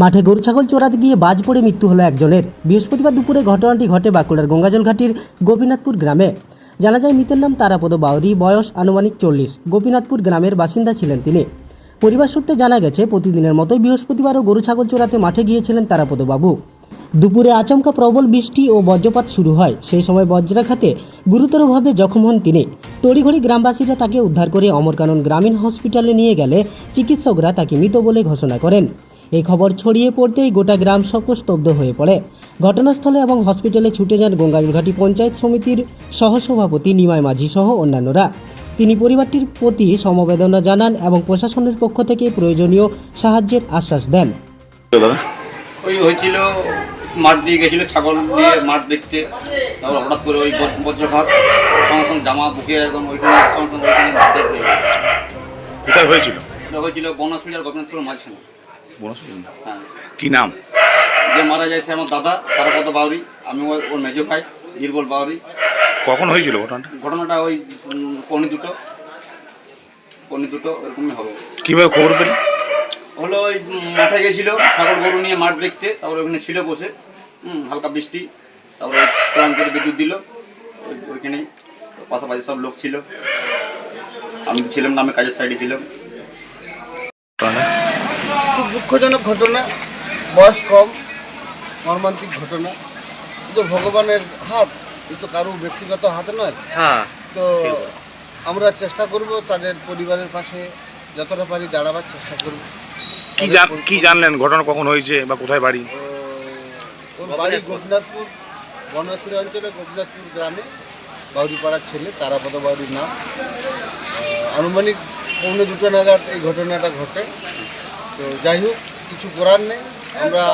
মাঠে গরু ছাগল চোরাতে গিয়ে বাজ পড়ে মৃত্যু হলো একজনের। বৃহস্পতিবার দুপুরে ঘটনাটি ঘটে বাঁকুড়ার গঙ্গাজল ঘাটির গোপীনাথপুর গ্রামে। জানা যায়, মৃতের নাম তারাপদ বাউরি, বয়স আনুমানিক চল্লিশ। গোপীনাথপুর গ্রামের বাসিন্দা ছিলেন তিনি। পরিবার সূত্রে জানা গেছে, প্রতিদিনের মতোই বৃহস্পতিবারও গরু ছাগল চোরাতে মাঠে গিয়েছিলেন তারাপদ বাবু। দুপুরে আচমকা প্রবল বৃষ্টি ও বজ্রপাত শুরু হয়। সেই সময় বজ্রাঘাতে গুরুতরভাবে জখম হন তিনি। তড়িঘড়ি গ্রামবাসীরা তাকে উদ্ধার করে অমরকানন গ্রামীণ হসপিটালে নিয়ে গেলে চিকিৎসকরা তাকে মৃত বলে ঘোষণা করেন। এই খবর ছড়িয়ে পড়তেই গোটা গ্রাম শোকস্তব্ধ হয়ে পড়ে। ঘটনাস্থলে এবং হসপিটালে ছুটে যান গঙ্গাজলঘাটি পঞ্চায়েত সমিতির সহসভাপতি নিমাই মাঝি সহ অন্যান্যরা। তিনি পরিবারটির প্রতি সমবেদনা জানান এবং প্রশাসনের পক্ষ থেকে প্রয়োজনীয় সাহায্যের আশ্বাস দেন। ওই হয়েছিল মাঠ দিয়ে গেছিল ছাগল দিয়ে মাঠ দেখতে। তারপর হঠাৎ করে ওই বজ- বজ্রঘাত সঙ্গে সঙ্গে জামা বুকে একদম ওইখানে সঙ্গে সঙ্গে ওইখানে হয়ে হয়েছিল? এটা হয়েছিল বনশ্রী আর গোপীনাথপুর মাঝখানে। কি নাম? যে মারা যায় সে আমার দাদা তারাপদ বাউরি। আমি ওর ওর মেজো ভাই বীরবল বাউরি। কখন হয়েছিল ঘটনাটা? ঘটনাটা ওই পৌনে দুটো। পৌনে দুটো এরকমই হবে। কীভাবে খবর পেলে? হলো ওই মাঠে গেছিল ছাগল গরু নিয়ে মাঠ দেখতে। তারপরে ওখানে ছিল বসে। হুম হালকা বৃষ্টি। তারপরে প্লান করে বিদ্যুৎ দিল। ওই- ওইখানেই পাশাপাশি সব লোক ছিল। আমি ছিলাম না আমি কাজের সাইডে ছিলাম। দুঃখজনক ঘটনা বয়স কম মর্মান্তিক ঘটনা। কিন্তু ভগবানের হাত এ তো কারও ব্যক্তিগত হাত নয়। হ্যাঁ তো আমরা চেষ্টা করব তাদের পরিবারের পাশে যতটা পারি দাঁড়াবার চেষ্টা করব। কি জান কি জানলেন? ঘটনা কখন হয়েছে বা কোথায় বাড়ি? ওর বাড়ি গোপীনাথপুর বনরাজপুর অঞ্চলে গোপীনাথপুর গ্রামে। বাউরিপাড়ার ছেলে তারাপদ বাউরির নাম। আনুমানিক পৌনে দুটো নাগাদ এই ঘটনাটা ঘটে। তো যাই হোক কিছু করার নেই। আমরা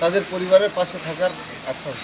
তাদের পরিবারের পাশে থাকার আশ্বাস